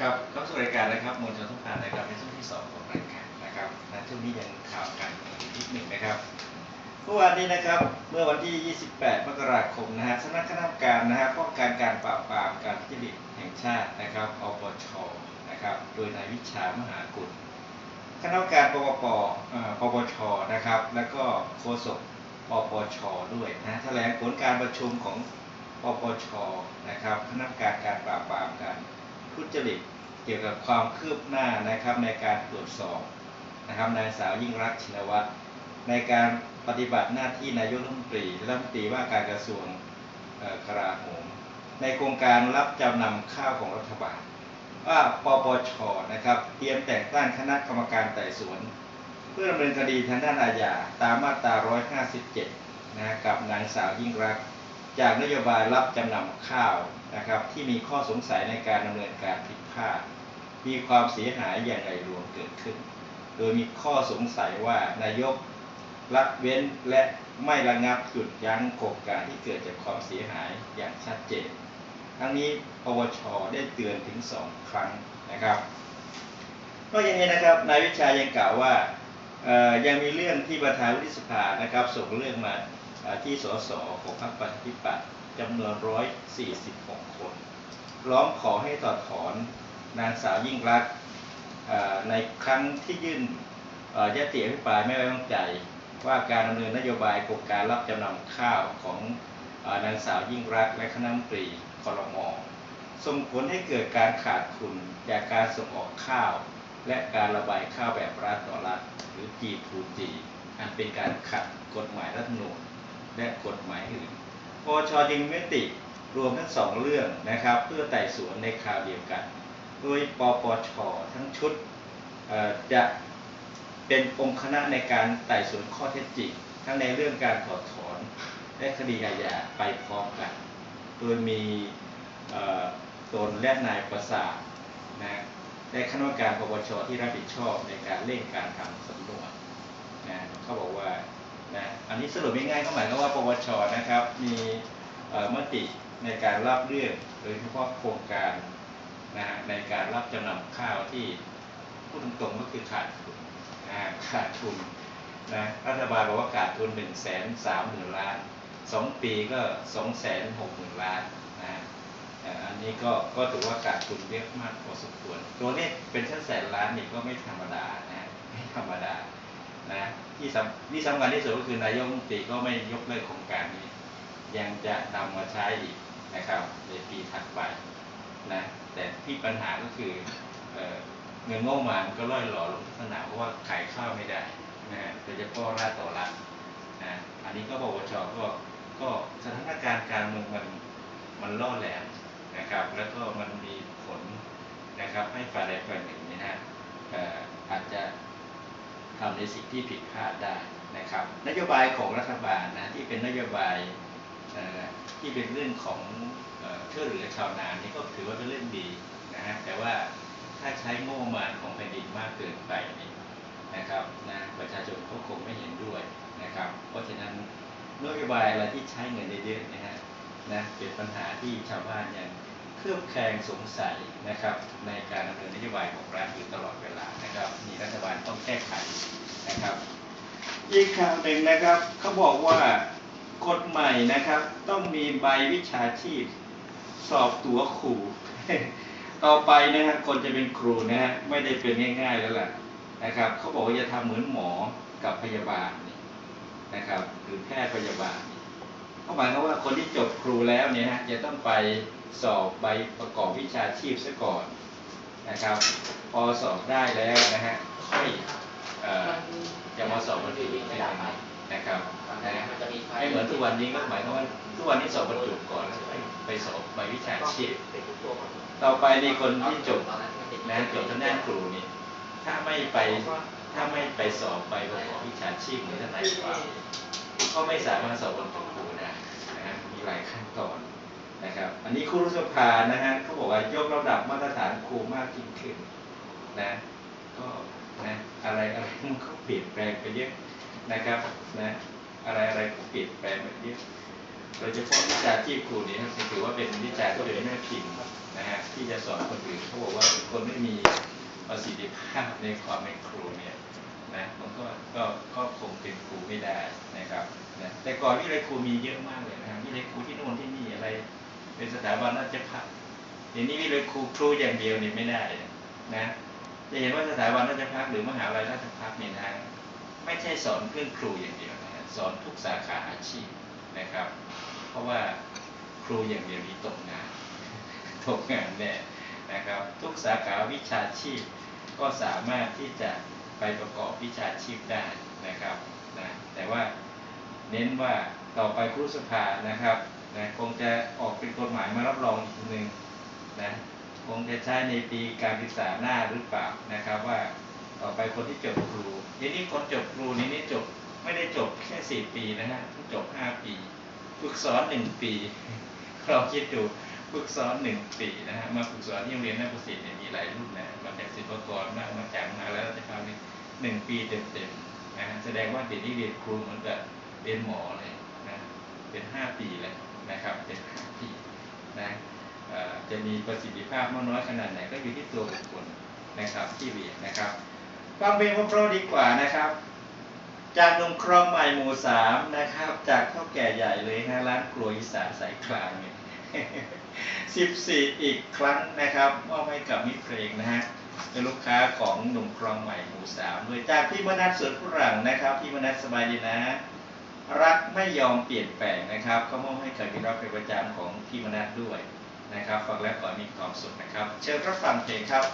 ครับเข้าสู่รายการนะครับมวลชนทุกท่านนะครับในช่วงที่สองของรายการนะครับในช่วงนี้ยังข่าวการเมืองอีกนิดหนึ่งนะครับเมื่อวานนี้นะครับเมื่อวันที่ 28 มกราคมนะฮะสำนักคณะกรรมการนะฮะป้องกันการปราบปรามการทุจริตแห่งชาตินะครับอปชนะครับโดยนายวิชามหากุลคณะกรรมการปปปอปปชนะครับแล้วก็โฆษกปปชด้วยนะแถลงผลการประชุมของปปชนะครับคณะกรรมการการปราบปรามการทุจริต กี่ยวกับความคืบหน้านะครับในการตรวจสอบนะครับนางสาวยิ่งรักชินวัตรในการปฏิบัติหน้าที่นายกรัฐมนตรีและรัฐมนตรีว่าการกระทรวงกลาโหมในโครงการรับจำนำข้าวของรัฐบาล ว่าปปชนะครับเตรียมแต่งตั้งคณะกรรมการไต่สวน เพื่อดำเนินคดีทางด้านอาญาตามมาตรา 157 นะกับนางสาวยิ่งรัก จากนโยบายรับจำนำข้าวนะครับที่มีข้อสงสัยในการดำเนินการผิดพลาด มีความเสียหายอย่างไรรวมเกิดขึ้น โดยมีข้อสงสัยว่านายกละเว้นและไม่ระงับหยุดยั้งโครงการที่เกิดจากความเสียหายอย่างชัดเจน ทั้งนี้ปวชได้เตือนถึงสองครั้งนะครับนอกจากนี้นะครับนายวิชายังกล่าวว่ายังมีเรื่องที่ประธานวุฒิสภานะครับ ส่งเรื่องมาที่สสของพรรคประชาธิปัตย์จำนวน 146 คน ร้องขอให้ถอดถอน นางสาวยิ่งรักในครั้งที่ยื่นเอ่อยติอภิปรายไม่ไว้วางใจ ว่าการดำเนินนโยบายโครงการรับจำนำข้าวของอนางสาวยิ่งรักและคณะมนตรีคอรมอส่งผลให้เกิดการขาดทุนจากการส่งออกข้าว และการระบายข้าวแบบรัฐต่อรัฐหรือ G2G อันเป็นการขัดกฎหมายรัฐธรรมนูญและกฎหมายอื่นปปชจึงมีมติรวมทั้งสองเรื่องนะครับ เพื่อไต่สวนในคราวเดียวกัน โดยปปชทั้งชุดจะเป็นองค์คณะในการไต่สวนข้อเท็จจริง ทั้งในเรื่องการถอดถอนและคดีอาญาไปพร้อมกัน โดยมีตนและนายประสาทนะและคณะกรรมการปปชที่รับผิดชอบในการเร่งการทำสำนวนนะเขาบอกว่านะอันนี้สรุปง่ายๆก็หมายความว่าปปชนะครับมีมติในการรับเรื่องโดยเฉพาะโครงการ นะฮะในการรับจำนำข้าวที่พูดตรงๆก็คือขาดทุนนะขาดทุนนะรัฐบาลบอกว่าขาดทุน1นึ่งแสนสามหมื่นล้านสองปีก็สองแสนหกหมื่นล้านนะฮะอันนี้ก็ก็ถือว่าขาดทุนเยอะมากพอสมควร ตัวเลขเป็นชั้นแสนล้านนี่ก็ไม่ธรรมดานะไม่ธรรมดานะที่สำที่สำคัญที่สุดก็คือนายกรัฐมนตรีก็ไม่ยกเลิกโครงการนี้ ยังจะนำมาใช้อีกนะครับในปีถัดไป นะแต่ที่ปัญหาก็คือเอเงินงบประมาณก็ล่อยหล่อลงทุกขณะเพราะว่าขายข้าวไม่ได้นะฮะโดยเฉพาะรัฐต่อรัฐนะอันนี้ก็ปปชก็ก็สถานการณ์การเมืองมันมันล่อแหลมนะครับ แล้วก็มันมีผลนะครับให้ฝ่ายใดฝ่ายหนึ่งเนยนะฮะเอ่ออาจจะทำในสิ่งที่ผิดพลาดได้นะครับ นโยบายของรัฐบาลนะที่เป็นนโยบาย ที่เป็นเรื่องของเอ่อช่วยเหลือชาวนานี่ก็ถือว่าเป็นเรื่องดีนะฮะแต่ว่าถ้าใช้งบประมาณของแผ่นดินมากเกินไปนี่นะครับนะประชาชนเขาคงไม่เห็นด้วยนะครับ เพราะฉะนั้นนโยบายอะไรที่ใช้เงินเยอะๆนะฮะนะเป็นปัญหาที่ชาวบ้านยังเคลือบแคลงสงสัยนะครับ ในการดำเนินนโยบายของรัฐอยู่ตลอดเวลานะครับมีรัฐบาลต้องแก้ไขนะครับ อีกข่าวหนึ่งนะครับเขาบอกว่า กฎใหม่นะครับ ต้องมีใบวิชาชีพ สอบตั๋วครูต่อไปนะฮะคนจะเป็นครูนะฮะไม่ได้เป็นง่าย ๆแล้วล่ะนะครับเขาบอกว่าจะทำเหมือนหมอกับพยาบาลนี่นะครับหรือแพทย์พยาบาลนี่ก็หมายความว่าคนที่จบครูแล้วเนี่ยฮะจะต้องไปสอบใบประกอบวิชาชีพซะก่อนนะครับ พอสอบได้แล้วนะฮะค่อยจะมาสอบบรรจุอีกทีหนึงนะครับ นะไม่เหมือนทุกวันนี้ก็หมายความว่าทุกวันนี้สอบบรรจุก่อนไปสอบใบวิชาชีพ ต่อไปในคนที่จบนะจบทางด้านครูนี่ถ้าไม่ไปถ้าไม่ไปสอบใบประกอบวิชาชีพหรือทนายความก็ไม่สามารถสอบบรรจุครูได้นะฮะมีหลายขั้นตอนนะครับ อันนี้ครูรุษภานะฮะเขาบอกว่ายกระดับมาตรฐานครูมากยิ่งขึ้นนะก็นะอะไรอะไรมันก็เปลี่ยนแปลงไปเยอะนะครับนะ อะไรอะไรเปลี่ยนแปลงไปเยอะโดยเฉพาะวิชาชีพครูนี่ครับถือว่าเป็นวิชาที่เป็นแม่พิมพ์นะฮะที่จะสอนคนอื่นเขาบอกว่าคนไม่มีประสิทธิภาพในความเป็นครูเนี่ยนะมันก็ก็ก็คงเป็นครูไม่ได้นะครับนะแต่ก่อนวิเลยครูมีเยอะมากเลยนะวิเลยครูที่โน่นที่นี่อะไร เป็นสถาบันราชพัฒน์เดี๋ยวนี้วิเลยครูครูอย่างเดียวนี่ไม่ได้นะจะเห็นว่าสถาบันราชพัฒน์หรือมหาวิทยาลัยราชพัฒน์เนี่ยนะไม่ใช่สอนเรื่องครูอย่างเดียวนะ สอนทุกสาขาอาชีพนะครับ เพราะว่าครูอย่างเดียวนี้ตกงานตกงานแน่นะครับ ทุกสาขาวิชาชีพก็สามารถที่จะไปประกอบวิชาชีพได้นะครับนะแต่ว่าเน้นว่าต่อไปครุสภานะครับนะคงจะออกเป็นกฎหมายมารับรองอีกทีหนึ่งนะคงจะใช้ในปีการศึกษาหน้าหรือเปล่านะครับว่าต่อไปคนที่จบครูทีนี้คนจบครูนี้นี่จบ ไม่ได้จบแค่สี่ปีนะฮะจบห้าปี ฝึกสอนหนึ่งปีเราคิดดูฝึกสอนหนึ่งปีนะฮะมาฝึกสอนที่โรงเรียนนาฏศิลป์เนี่ยมีหลายรุ่นนะมาจากศิลปากรมากมาจากมาแล้วจะทำหนึ่งปีเต็มๆนะฮะแสดงว่าเดี๋ยวนี้เรียนครูเหมือนกับเรียนหมอเลยนะเป็นห้าปีเลยนะครับเป็นห้าปีนะจะมีประสิทธิภาพมากน้อยขนาดไหนก็อยู่ที่ตัวบุคคลนะครับที่เรียนนะครับฟังเพลงเพราะๆดีกว่านะครับ จากหนมครองใหม่หมู่สามนะครับ จากเท่าแก่ใหญ่เลยนะร้านครัวอีสานสายกลางเนี่ยสิบสี่อีกครั้งนะครับมอบให้กับมิตรเพลงนะฮะเป็นลูกค้าของหนุ่มครองใหม่หมู่สามโดยจากพี่มนัสสวนฝรั่งนะครับพี่มนัสสบายดีนะ รักไม่ยอมเปลี่ยนแปลงนะครับก็มอบให้กับพี่รับเป็นประจำของพี่มนัสด้วยนะครับฟังแล้วขอให้มีความสุขนะครับ เชิญรับฟังเพลงครับ